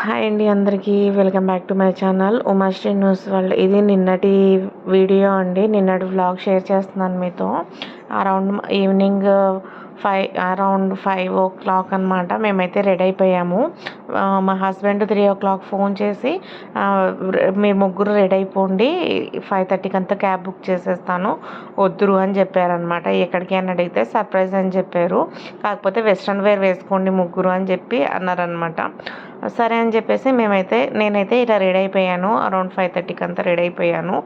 Hi అండి అందరికీ. Welcome back to my channel. Umasri news world ఇది నిన్నటి వీడియో అండి. నిన్నటి వ్లాగ్ షేర్ చేస్తున్నాను మీతో. Around evening five around five o'clock అనమాట మేమైతే రెడీ అయిపోయాము. మా husband three o'clock phone చేసి ఆ, మీరు ముగ్గురు రెడీ అయిపోండి. ఫైవ్ థర్టీకి అంతా క్యాబ్ బుక్ చేసేస్తాను. వద్దురు అని చెప్పారనమాట ఎక్కడికి అని అడిగితే సర్ప్రైజ్ అని చెప్పారు. కాకపోతే వెస్ట్రన్ వేర్ వేసుకోండి ముగ్గురు అని చెప్పి అన్నారనమాట సరే అని చెప్పేసి మేమైతే నేనైతే ఇలా రెడీ అయిపోయాను. అరౌండ్ ఫైవ్ థర్టీకి అంతా రెడీ అయిపోయాను.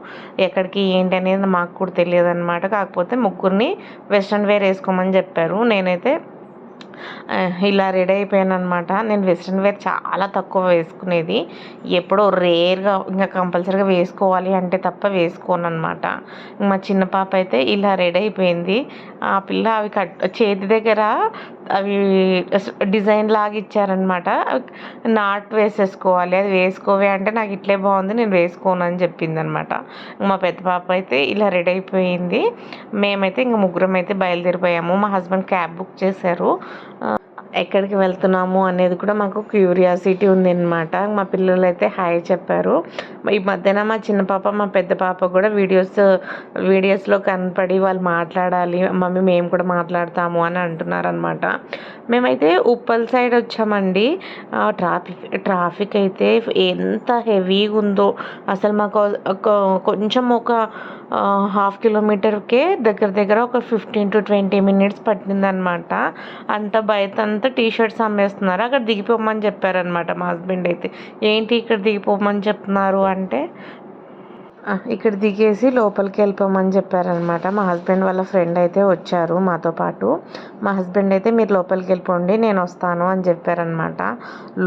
ఎక్కడికి ఏంటి అనేది మాకు కూడా తెలియదు అనమాట కాకపోతే ముగ్గురిని వెస్ట్రన్ వేర్ వేసుకోమని చెప్పారు. నేనైతే ఇలా రెడీ అయిపోయాను అనమాట నేను వెస్ట్రన్ వేర్ చాలా తక్కువ వేసుకునేది. ఎప్పుడో రేర్గా ఇంకా కంపల్సరీగా వేసుకోవాలి అంటే తప్ప వేసుకోను అనమాట మా చిన్న పాప అయితే ఇలా రెడీ అయిపోయింది. ఆ పిల్ల అవి కట్ చేతి దగ్గర అవి డిజైన్ లాగా ఇచ్చారనమాట నాట్ వేసేసుకోవాలి. అది వేసుకోవే అంటే నాకు ఇట్లే బాగుంది నేను వేసుకోను అని చెప్పింది అనమాట మా పెద్ద పాప అయితే ఇలా రెడీ అయిపోయింది. మేమైతే ఇంక ముగ్గురం అయితే బయలుదేరిపోయాము. మా హస్బెండ్ క్యాబ్ బుక్ చేశారు. ఎక్కడికి వెళ్తున్నాము అనేది కూడా మాకు క్యూరియాసిటీ ఉంది అనమాట మా పిల్లలు అయితే హాయ్ చెప్పారు. ఈ మధ్యన మా చిన్న పాప మా పెద్ద పాప కూడా వీడియోస్ వీడియోస్లో కనపడి వాళ్ళు మాట్లాడాలి మమ్మీ మేము కూడా మాట్లాడతాము అని అంటున్నారు అనమాట మేమైతే ఉప్పల్ సైడ్ వచ్చామండి. ట్రాఫిక్ ట్రాఫిక్ అయితే ఎంత హెవీగా ఉందో. అసలు మాకు కొంచెం ఒక హాఫ్ కిలోమీటర్కే దగ్గర దగ్గర ఒక ఫిఫ్టీన్ టు ట్వంటీ మినిట్స్ పట్టిందనమాట అంత బయట అంతా టీ షర్ట్స్ అమ్మేస్తున్నారు. అక్కడ దిగిపోమని చెప్పారనమాట మా హస్బెండ్ అయితే. ఏంటి ఇక్కడ దిగిపోమని చెప్తున్నారు అంటే ఇక్కడ దిగేసి లోపలికి వెళ్ళిపోమని చెప్పారనమాట మా హస్బెండ్ వాళ్ళ ఫ్రెండ్ అయితే వచ్చారు మాతో పాటు. మా హస్బెండ్ అయితే మీరు లోపలికి వెళ్ళిపోండి నేను వస్తాను అని చెప్పారనమాట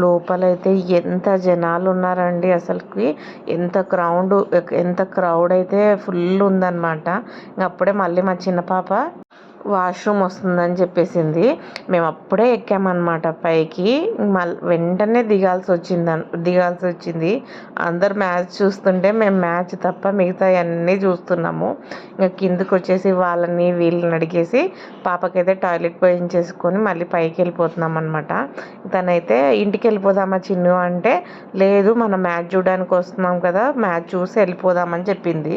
లోపలైతే ఎంత జనాలు ఉన్నారండి అసలుకి. ఎంత క్రౌడ్ ఎంత క్రౌడ్ అయితే ఫుల్ ఉందన్నమాట. ఇంక అప్పుడే మళ్ళీ మా చిన్న పాప వాష్రూమ్ వస్తుందని చెప్పేసింది. మేము అప్పుడే ఎక్కామన్నమాట పైకి. మళ్ళీ వెంటనే దిగాల్సి వచ్చింది దిగాల్సి వచ్చింది. అందరు మ్యాచ్ చూస్తుంటే మేము మ్యాచ్ తప్ప మిగతా అన్నీ చూస్తున్నాము. ఇంకా కిందకు వచ్చేసి వాళ్ళని వీళ్ళని అడిగేసి పాపకైతే టాయిలెట్ పోయించేసుకొని మళ్ళీ పైకి వెళ్ళిపోతున్నాం అనమాట తనైతే ఇంటికి వెళ్ళిపోదామా చిన్ను అంటే లేదు మనం మ్యాచ్ చూడడానికి వస్తున్నాం కదా మ్యాచ్ చూసి వెళ్ళిపోదామని చెప్పింది.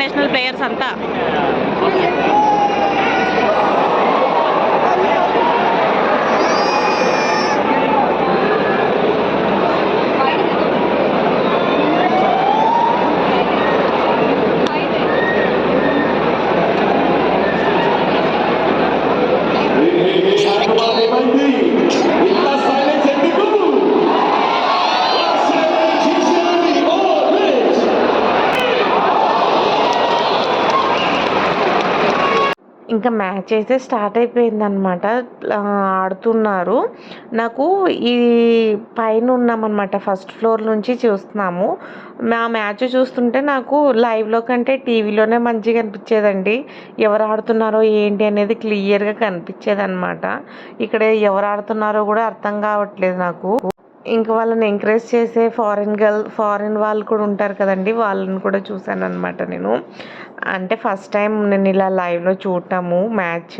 ఇంటర్నేషనల్ ప్లేయర్స్ అంతా. ఇంకా మ్యాచ్ అయితే స్టార్ట్ అయిపోయిందనమాట ఆడుతున్నారు. నాకు ఈ పైన ఉన్నామన్నమాట. ఫస్ట్ ఫ్లోర్ నుంచి చూస్తున్నాము. మా మ్యాచ్ చూస్తుంటే నాకు లైవ్లో కంటే టీవీలోనే మంచిగా అనిపించేదండి ఎవరు ఆడుతున్నారో ఏంటి అనేది క్లియర్గా కనిపించేది అనమాట ఇక్కడ ఎవరు ఆడుతున్నారో కూడా అర్థం కావట్లేదు నాకు. ఇంకా వాళ్ళని ఎంకరేజ్ చేసే ఫారిన్ గర్ల్ ఫారిన్ వాళ్ళు కూడా ఉంటారు కదండి. వాళ్ళని కూడా చూశాను అనమాట నేను. అంటే ఫస్ట్ టైం నేను ఇలా లైవ్లో చూడటము మ్యాచ్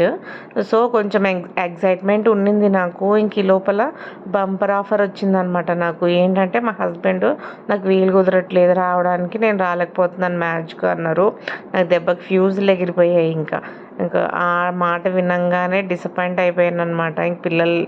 సో కొంచెం ఎగ్జైట్మెంట్ ఉండింది నాకు. ఇంక ఈ లోపల బంపర్ ఆఫర్ వచ్చిందనమాట నాకు. ఏంటంటే మా హస్బెండ్ నాకు వీలు కుదరట్లేదు రావడానికి నేను రాలేకపోతున్నాను మ్యాచ్కి అన్నారు. నాకు దెబ్బకి ఫ్యూజులు ఎగిరిపోయాయి ఇంకా. ఇంకా ఆ మాట వినంగానే డిసప్పాయింట్ అయిపోయాను అనమాట ఇంక పిల్లలు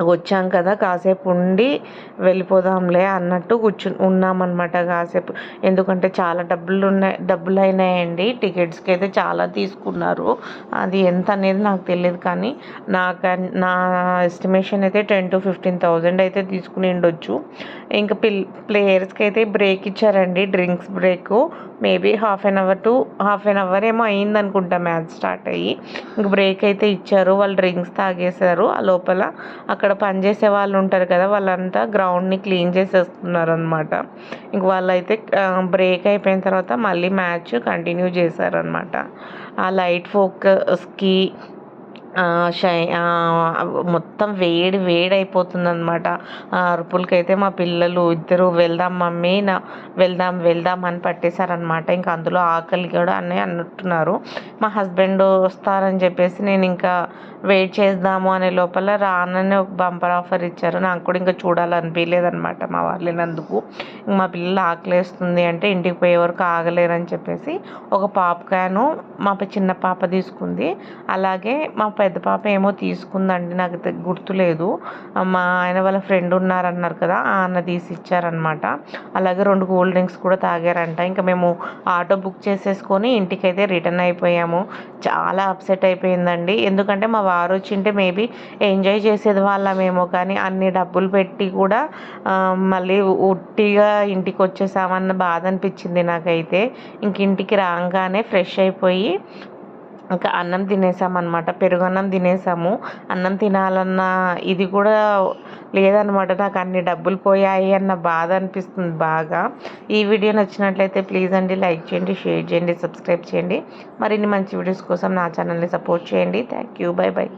వచ్చాం కదా కాసేపు ఉండి వెళ్ళిపోదాంలే అన్నట్టు కూర్చు ఉన్నామన్నమాట కాసేపు. ఎందుకంటే చాలా డబ్బులు ఉన్నాయి డబ్బులు అయినాయండి టికెట్స్కి అయితే చాలా తీసుకున్నారు. అది ఎంత అనేది నాకు తెలియదు కానీ నాకు నా ఎస్టిమేషన్ అయితే టెన్ టు ఫిఫ్టీన్ థౌజండ్ అయితే తీసుకుని ఉండొచ్చు. ఇంకా పిల్ ప్లేయర్స్కి అయితే బ్రేక్ ఇచ్చారండి. Drinks break. Maybe half an hour to half an hour ఏమో అయింది అనుకుంటా మ్యాచ్ స్టార్ట్ అయ్యి. ఇంక బ్రేక్ అయితే ఇచ్చారు. వాళ్ళు డ్రింక్స్ తాగేశారు. ఆ లోపల అక్కడ పనిచేసే వాళ్ళు ఉంటారు కదా వాళ్ళంతా గ్రౌండ్ని క్లీన్ చేసేస్తున్నారు అనమాట ఇంక వాళ్ళైతే బ్రేక్ అయిపోయిన తర్వాత మళ్ళీ మ్యాచ్ కంటిన్యూ చేశారనమాట ఆ లైట్ ఫోకస్కి షై మొత్తం వేడి వేడి అయిపోతుంది అనమాట అరుపులకైతే మా పిల్లలు ఇద్దరు వెళ్దాం మమ్మీ నా వెళ్దాం వెళ్దాం అని పట్టేశారనమాట ఇంకా అందులో ఆకలి కూడా అని అన్నట్టున్నారు. మా హస్బెండ్ వస్తారని చెప్పేసి నేను ఇంకా వెయిట్ చేద్దాము అనే లోపల రానని ఒక బంపర్ ఆఫర్ ఇచ్చారు. నాకు కూడా ఇంకా చూడాలనిపించలేదనమాట మా వాళ్ళినందుకు. ఇంక మా పిల్లలు ఆకలేస్తుంది అంటే ఇంటికి పోయే వరకు ఆగలేరని చెప్పేసి ఒక పాపకాయను మా చిన్న పాప తీసుకుంది. అలాగే మా పెద్ద పాప ఏమో తీసుకుందండి నాకు గుర్తులేదు. మా ఆయన వాళ్ళ ఫ్రెండ్ ఉన్నారన్నారు కదా ఆ అన్న తీసి ఇచ్చారనమాట అలాగే రెండు కూల్ డ్రింక్స్ కూడా తాగారంట. ఇంకా మేము ఆటో బుక్ చేసేసుకొని ఇంటికైతే రిటర్న్ అయిపోయాము. చాలా అప్సెట్ అయిపోయిందండి. ఎందుకంటే మా వారు వచ్చింటే మేబీ ఎంజాయ్ చేసేది వాళ్ళమేమో కానీ అన్ని డబ్బులు పెట్టి కూడా మళ్ళీ ఉట్టిగా ఇంటికి వచ్చేసామన్న బాధ అనిపించింది నాకైతే. ఇంక ఇంటికి రాగానే ఫ్రెష్ అయిపోయి ఇంకా అన్నం తినేసామన్నమాట పెరుగు అన్నం తినేసాము. అన్నం తినాలన్న ఇది కూడా లేదనమాట నాకు అన్ని డబ్బులు పోయాయి అన్న బాధ అనిపిస్తుంది బాగా. ఈ వీడియో నచ్చినట్లయితే ప్లీజ్ అండి లైక్ చేయండి షేర్ చేయండి సబ్స్క్రైబ్ చేయండి. మరిన్ని మంచి వీడియోస్ కోసం నా ఛానల్ని సపోర్ట్ చేయండి. Thank you. Bye bye.